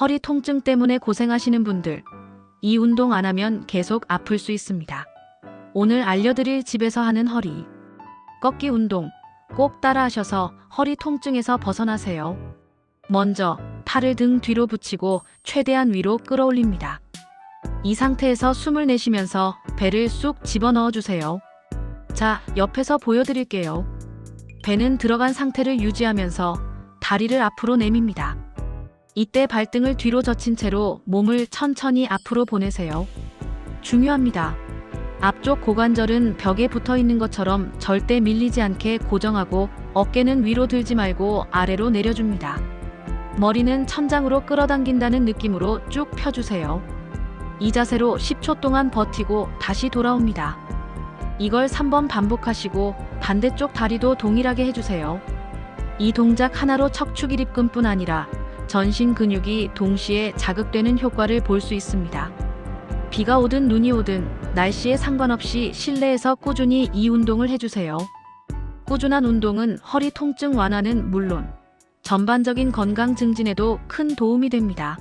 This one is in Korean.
허리 통증 때문에 고생하시는 분들, 이 운동 안 하면 계속 아플 수 있습니다. 오늘 알려드릴 집에서 하는 허리 꺾기 운동 꼭 따라하셔서 허리 통증에서 벗어나세요. 먼저 팔을 등 뒤로 붙이고 최대한 위로 끌어올립니다. 이 상태에서 숨을 내쉬면서 배를 쑥 집어넣어 주세요. 자, 옆에서 보여드릴게요. 배는 들어간 상태를 유지하면서 다리를 앞으로 내밉니다. 이때 발등을 뒤로 젖힌 채로 몸을 천천히 앞으로 보내세요. 중요합니다. 앞쪽 고관절은 벽에 붙어 있는 것처럼 절대 밀리지 않게 고정하고 어깨는 위로 들지 말고 아래로 내려줍니다. 머리는 천장으로 끌어당긴다는 느낌으로 쭉 펴주세요. 이 자세로 10초 동안 버티고 다시 돌아옵니다. 이걸 3번 반복하시고 반대쪽 다리도 동일하게 해주세요. 이 동작 하나로 척추 기립근뿐 아니라 전신 근육이 동시에 자극되는 효과를 볼 수 있습니다. 비가 오든 눈이 오든 날씨에 상관없이 실내에서 꾸준히 이 운동을 해주세요. 꾸준한 운동은 허리 통증 완화는 물론 전반적인 건강 증진에도 큰 도움이 됩니다.